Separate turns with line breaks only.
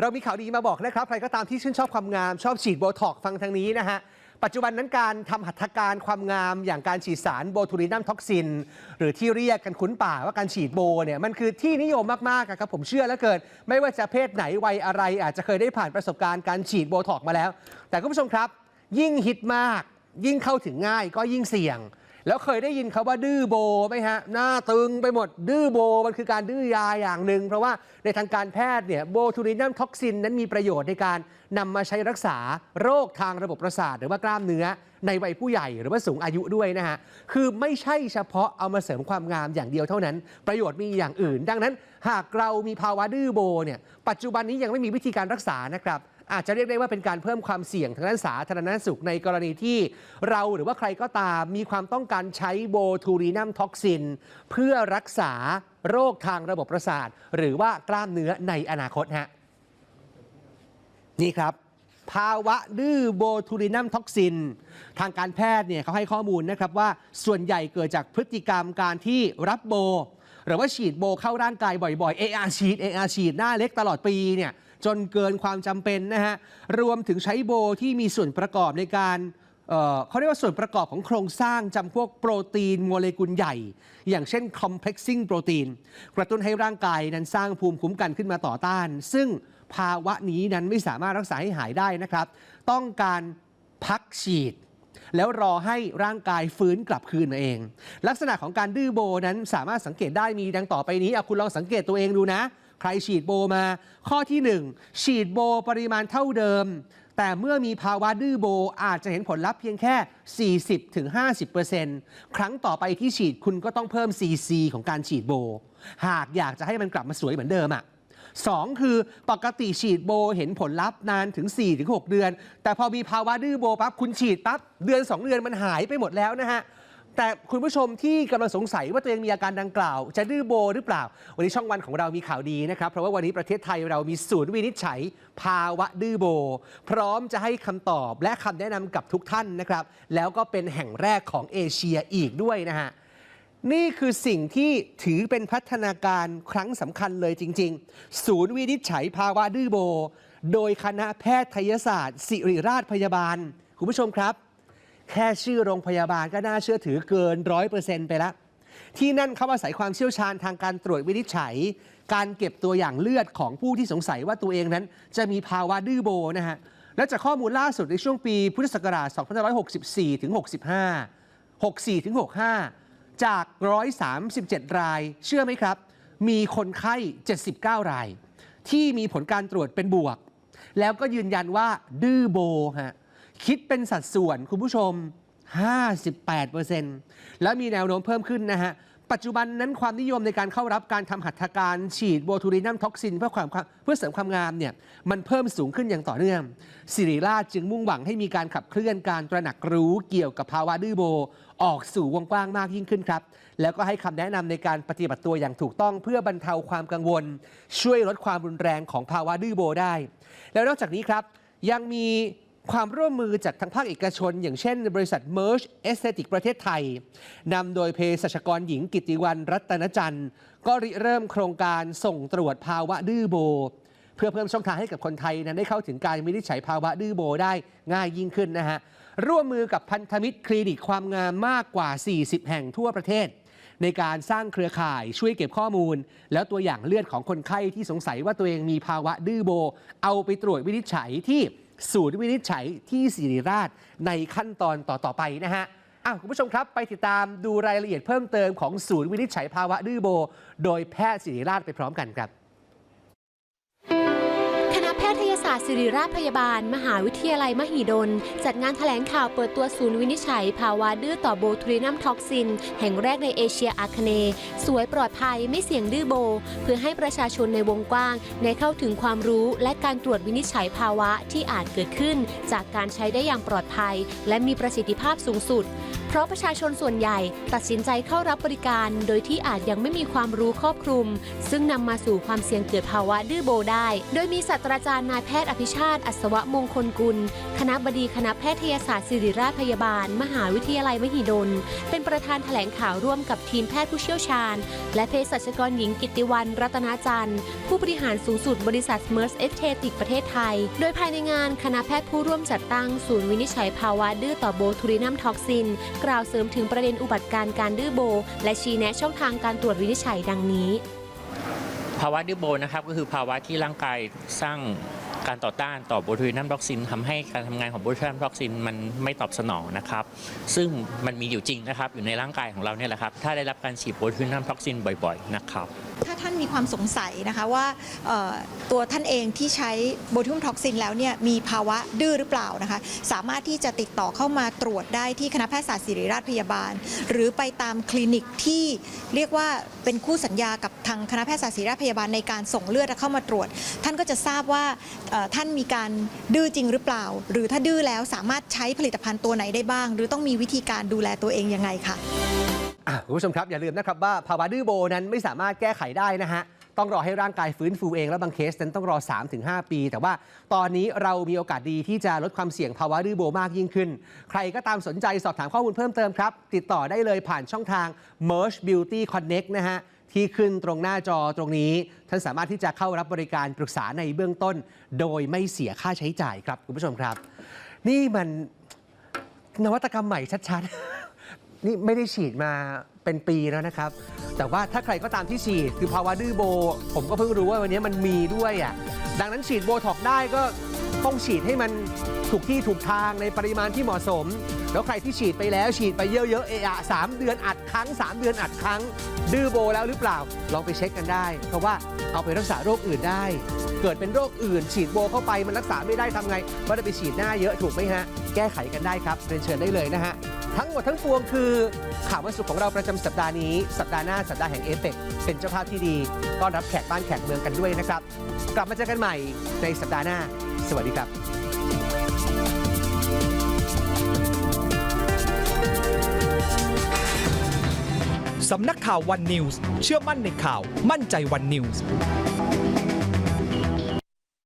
เรามีข่าวดีมาบอกนะครับ ใครก็ตามที่ชื่นชอบความงาม ชอบฉีดโบท็อกฟังทางนี้นะฮะ ปัจจุบันนั้นการทำหัตถการความงามอย่างการฉีดสารโบทูลินัมท็อกซิน หรือที่เรียกกันคุ้นป่าว่าการฉีดโบเนี่ยมันคือที่นิยมมากๆอะครับผมเชื่อแล้วเกินไม่ว่าจะเพศไหนวัยอะไร อาจจะเคยได้ผ่านประสบการณ์การฉีดโบท็อกมาแล้ว แต่คุณผู้ชมครับ ยิ่งฮิตมาก ยิ่งเข้าถึงง่ายก็ยิ่งเสี่ยง แล้วเคยได้ยินคาว่าดื้อโบไหมฮะ หน้าตึงไปหมดดื้อโบมันคือการดื้อยาอย่างหนึ่ง เพราะว่าในทางการแพทย์เนี่ยโบทูลินัมท็อกซินนั้นมีประโยชน์ในการนำมาใช้รักษาโรคทางระบบประสาทหรือว่ากล้ามเนื้อในวัยผู้ใหญ่หรือว่าสูงอายุด้วยนะฮะ คือไม่ใช่เฉพาะเอามาเสริมความงามอย่างเดียวเท่านั้น ประโยชน์มีอย่างอื่น ดังนั้น หากเรามีภาวะดื้อโบเนี่ยปัจจุบันนี้ยังไม่มีวิธีการรักษานะครับ อาจจะเรียกได้ว่าเป็นการเพิ่มความเสี่ยงทางด้านสาธารณสุขในกรณีที่เราหรือว่าใครก็ตามมีความต้องการใช้โบทูลินัมท็อกซิน เพื่อรักษาโรคทางระบบประสาท หรือว่ากล้ามเนื้อในอนาคตฮะนี่ครับ ภาวะดื้อโบทูลินัมท็อกซิน ทางการแพทย์เนี่ยเขาให้ข้อมูลนะครับว่าส่วนใหญ่เกิดจากพฤติกรรมการที่รับโบ หรือว่าฉีดโบเข้าร่างกายบ่อยๆ AR ฉีด AR ฉีดหน้าเล็กตลอดปีเนี่ย จนเกินความจำเป็นนะฮะ รวมถึงใช้โบที่มีส่วนประกอบในการเอ่อเขาเรียกว่าส่วนประกอบของโครงสร้างจำพวกโปรตีนโมเลกุลใหญ่ อย่างเช่น complexing โปรตีน กระตุ้นให้ร่างกายนั้นสร้างภูมิคุ้มกันขึ้นมาต่อต้าน ซึ่งภาวะนี้นั้นไม่สามารถรักษาให้หายได้นะครับ ต้องการพักฉีด แล้วรอให้ร่างกายฟื้นกลับคืนมาเอง ลักษณะของการดื้อโบนั้นสามารถสังเกตได้มีดังต่อไปนี้อะคุณลองสังเกตตัวเองดูนะ ใครฉีดโบมา ข้อที่ 1 ฉีดโบปริมาณเท่าเดิม แต่เมื่อมีภาวะดื้อโบอาจจะเห็นผลลัพธ์เพียงแค่ 40-50%ครั้งต่อไปที่ฉีดคุณก็ต้องเพิ่ม CC ของการฉีดโบ หากอยากจะให้มันกลับมาสวยเหมือนเดิมอะสองคือปกติฉีดโบเห็นผลลัพธ์นานถึง 4-6 เดือน แต่พอมีภาวะดื้อโบปั๊บคุณฉีดปั๊บเดือน 2 เดือนมันหายไปหมดแล้วนะฮะ แต่คุณผู้ชมที่กำลังสงสัยว่าตัวเองมีอาการดังกล่าว จะดื้อโบหรือเปล่า วันนี้ช่องวันของเรามีข่าวดีนะครับ เพราะว่าวันนี้ประเทศไทยเรามีศูนย์วินิจฉัย ภาวะดื้อโบ พร้อมจะให้คำตอบและคำแนะนำกับทุกท่านนะครับ แล้วก็เป็นแห่งแรกของเอเชียอีกด้วยนะฮะ นี่คือสิ่งที่ถือเป็นพัฒนาการครั้งสำคัญเลยจริง ๆ ศูนย์วินิจฉัยภาวะดื้อโบ โดยคณะแพทยศาสตร์ ศิริราชพยาบาล คุณผู้ชมครับ แค่ชื่อโรงพยาบาลก็น่าเชื่อถือเกินร้อยเปอร์เซ็นต์ไปแล้ว ที่นั่นเขาอาศัยความเชี่ยวชาญทางการตรวจวินิจฉัย การเก็บตัวอย่างเลือดของผู้ที่สงสัยว่าตัวเองนั้น จะมีภาวะดื้อโบนะฮะและจากข้อมูลล่าสุดในช่วงปีพุทธศักราช 2564 ถึง 65 64 ถึง 65 จาก 137 ราย เชื่อไหมครับ มีคนไข้ 79 ราย ที่มีผลการตรวจเป็นบวก แล้วก็ยืนยันว่าดื้อโบฮะ คิดเป็นสัดส่วนคุณผู้ชม 58%แล้วมีแนวโน้มเพิ่มขึ้นนะฮะ ปัจจุบันนั้นความนิยมในการเข้ารับการทำหัตถการฉีดโบทูลินัมท็อกซินเพื่อความเพื่อเสริมความงามเนี่ยมันเพิ่มสูงขึ้นอย่างต่อเนื่องสิริราชจึงมุ่งหวังให้มีการขับเคลื่อนการตระหนักรู้เกี่ยวกับภาวะดื้อโบ ออกสู่วงกว้างมากยิ่งขึ้นครับ แล้วก็ให้คำแนะนำในการปฏิบัติตัวอย่างถูกต้องเพื่อบรรเทาความกังวล ช่วยลดความรุนแรงของภาวะดื้อโบได้ แล้วนอกจากนี้ครับยังมี ความร่วมมือจากทางภาคเอกชน อย่างเช่น บริษัท Merge Aesthetic ประเทศไทยนำโดยเภสัชกรหญิงกิติวันรัตนจันทร์ ก็ริเริ่มโครงการส่งตรวจภาวะดื้อโบ เพื่อเพิ่มช่องทางให้กับคนไทยนั้นได้เข้าถึงการวินิจฉัยภาวะดื้อโบได้ง่ายยิ่งขึ้นนะฮะร่วมมือกับพันธมิตรคลินิกความงามมากกว่า 40 แห่งทั่วประเทศ ในการสร้างเครือข่ายช่วยเก็บข้อมูล แล้วตัวอย่างเลือดของคนไข้ที่สงสัยว่าตัวเองมีภาวะดื้อโบ เอาไปตรวจวินิจฉัยที่ ศูนย์วินิจฉัยที่ศิริราชในขั้นตอนต่อ ๆ ไปนะฮะอ้าวคุณผู้ชมครับ ไปติดตามดูรายละเอียดเพิ่มเติมของศูนย์วินิจฉัยภาวะดื้อโบ โดยแพทย์ศิริราชไปพร้อมกันครับา
สตร์ศิริราชพยาบาล มหาวิทยาลัยมหิดล จัดงานแถลงข่าวเปิดตัวศูนย์วินิจฉัย ภาวะดื้อต่อโบทูลินัมท็อกซิน แห่งแรกในเอเชียอาคเน สวยปลอดภัยไม่เสี่ยงดื้อโบ เพื่อให้ประชาชนในวงกว้าง ได้เข้าถึงความรู้และการตรวจวินิจฉัยภาวะที่อาจเกิดขึ้น จากการใช้ได้อย่างปลอดภัย และมีประสิทธิภาพสูงสุดเพราะประชาชนส่วนใหญ่ตัดสินใจเข้ารับบริการโดยที่อาจยังไม่มีความรู้ครอบคลุม ซึ่งนำมาสู่ความเสี่ยงเกิดภาวะดื้อโบได้ โดยมีศาสตราจารย์นายแพทย์อภิชาติ อัศวมงคลกุล คณะบดีคณะแพทยศาสตร์ศิริราชพยาบาล มหาวิทยาลัยมหิดล เป็นประธานแถลงข่าวร่วมกับทีมแพทย์ผู้เชี่ยวชาญ และเภสัชกรหญิงกิติวันรัตนาจันทร์ ผู้บริหารสูงสุดบริษัทเมอร์สเอสเทติกประเทศไทย โดยภายในงานคณะแพทย์ผู้ร่วมจัดตั้งศูนย์วินิจฉัยภาวะดื้อต่อโบทูลินัมท็อกซินกล่าวเสริมถึงประเด็นอุบัติการ์การดื้อโบ และชี้แนะช่องทางการตรวจวินิจฉัยดังนี้
ภาวะดื้อโบนะครับก็คือภาวะที่ร่างกายสร้าง การต่อต้านต่อโบทูลินัมท็อกซินทำให้การทำงานของโบทูลินัมท็อกซินมันไม่ตอบสนองนะครับ ซึ่งมันมีอยู่จริงนะครับ อยู่ในร่างกายของเราเนี่ยแหละครับ ถ้าได้รับการฉีดโบทูลินัมท็อกซินบ่อยๆนะครับ
ถ้าท่านมีความสงสัยนะคะว่าตัวท่านเองที่ใช้โบทูมท็อกซินแล้วเนี่ยมีภาวะดื้อหรือเปล่านะคะ สามารถที่จะติดต่อเข้ามาตรวจได้ที่คณะแพทยศาสตร์ศิริราชพยาบาล หรือไปตามคลินิกที่เรียกว่าเป็นคู่สัญญากับทางคณะแพทยศาสตร์ศิริราชพยาบาลในการส่งเลือดเข้ามาตรวจ ท่านก็จะทราบว่าท่านมีการดื้อจริงหรือเปล่า หรือถ้าดื้อแล้วสามารถใช้ผลิตภัณฑ์ตัวไหนได้บ้าง หรือต้องมีวิธีการดูแลตัวเองยังไงคะ่ะ
คุณผู้ชมครับ อย่าลืมนะครับว่าภาวะดื้อโบนั้นไม่สามารถแก้ไขได้นะฮะต้องรอให้ร่างกายฟื้นฟูเอง แล้วบางเคสนั้นต้องรอ 3-5 ปี แต่ว่าตอนนี้เรามีโอกาสดีที่จะลดความเสี่ยงภาวะดื้อโบมากยิ่งขึ้น ใครก็ตามสนใจสอบถามข้อมูลเพิ่มเติมครับ ติดต่อได้เลยผ่านช่องทาง Merge Beauty Connect นะฮะ ที่ขึ้นตรงหน้าจอตรงนี้ ท่านสามารถที่จะเข้ารับบริการปรึกษาในเบื้องต้น โดยไม่เสียค่าใช้จ่ายครับคุณผู้ชมครับ นี่มันนวัตกรรมใหม่ชัดๆ นี่ไม่ได้ฉีดมาเป็นปีแล้วนะครับ แต่ว่าถ้าใครก็ตามที่ฉีดคือภาวะดื้อโบ ผมก็เพิ่งรู้ว่าวันนี้มันมีด้วยอะดังนั้นฉีดโบท็อกซ์ได้ก็ ต้องฉีดให้มันถูกที่ถูกทางในปริมาณที่เหมาะสม แล้วใครที่ฉีดไปแล้วฉีดไปเยอะๆเอะอะสามเดือนอัดครั้ง 3 เดือนอัดครั้ง ดื้อโบแล้วหรือเปล่า ลองไปเช็คกันได้ เพราะว่าเอาไปรักษาโรคอื่นได้เกิดเป็นโรคอื่น ฉีดโบเข้าไปมันรักษาไม่ได้ทำไงก็ได้ไปฉีดหน้าเยอะถูกไหมฮะ แก้ไขกันได้ครับเรียนเชิญได้เลยนะฮะ ทั้งหมดทั้งปวงคือข่าววันศุกร์ของเราประจำสัปดาห์นี้ สัปดาห์หน้าสัปดาห์แห่งเอฟเปกเป็นเจ้าภาพที่ดีต้อนรับแขกบ้านแขกเมืองกันด้วยนะครับ กลับมาเจอกันใหม่ในสัปดาห์หน้า สวัสดีครับ
สำนักข่าววันนิวส์เชื่อมั่นในข่าวมั่นใจวันนิวส์